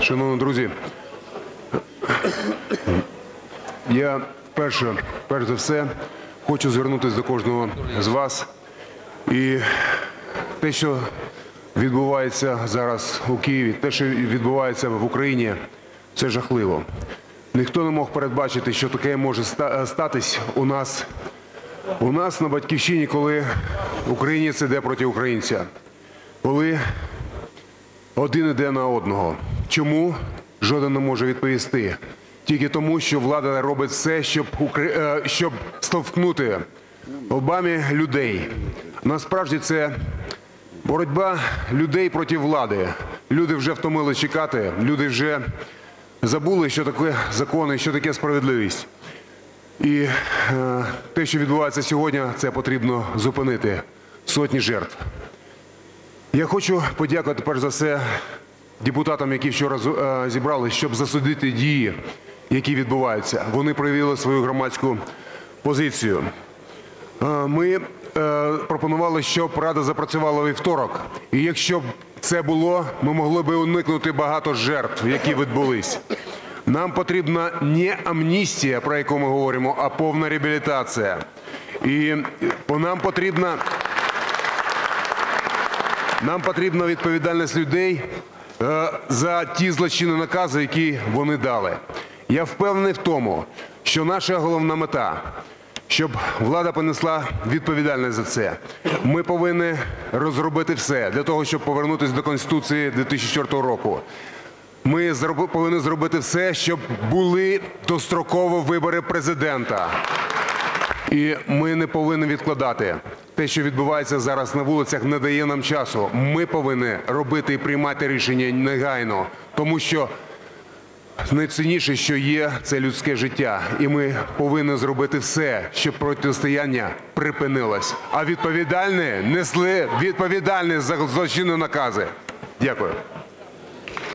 Шановні друзі, я перше, перш за все хочу звернутися до кожного з вас. І те, що відбувається зараз у Києві, те, що відбувається в Україні, це жахливо. Ніхто не мог передбачити, що таке може статись у нас, у нас на батьківщині, коли українець іде проти українця, коли один іде на одного. Чому? Жоден не може відповісти. Tільки тому, що влада робить все, щоб, е, щоб стовкнути лбами людей. Насправді це боротьба людей проти влади. Люди вже втомили чекати, люди вже забули, що таке закони, що таке справедливість. І е, те, що відбувається сьогодні, це потрібно зупинити. Сотні жертв. Я хочу подякувати перш за все депутатам, які вчора е, зібрали, щоб засудити дії, які відбуваються. Вони проявили свою громадську позицію. Е, Ми е, пропонували, щоб Рада запрацювала вівторок. І якщо б це було, ми могли б уникнути багато жертв, які відбулись. Нам потрібна не амністія, про яку ми говоримо, а повна реабілітація. І нам потрібна нам потрібна відповідальність людей за ті злочинні накази, які вони дали. Я впевнений в тому, що наша головна мета, щоб влада понесла відповідальність за це. Ми повинні розробити все для того, щоб повернутися до Конституції 2004 року. Ми повинні зробити все, щоб були достроково вибори президента. І ми не повинні відкладати. Те, що відбувається зараз на вулицях, не дає нам часу. Ми повинні робити і приймати рішення негайно, тому що найцінніше, що є, це людське життя. І ми повинні зробити все, щоб протистояння припинилось. А відповідальні несли відповідальність за злочинні накази. Дякую.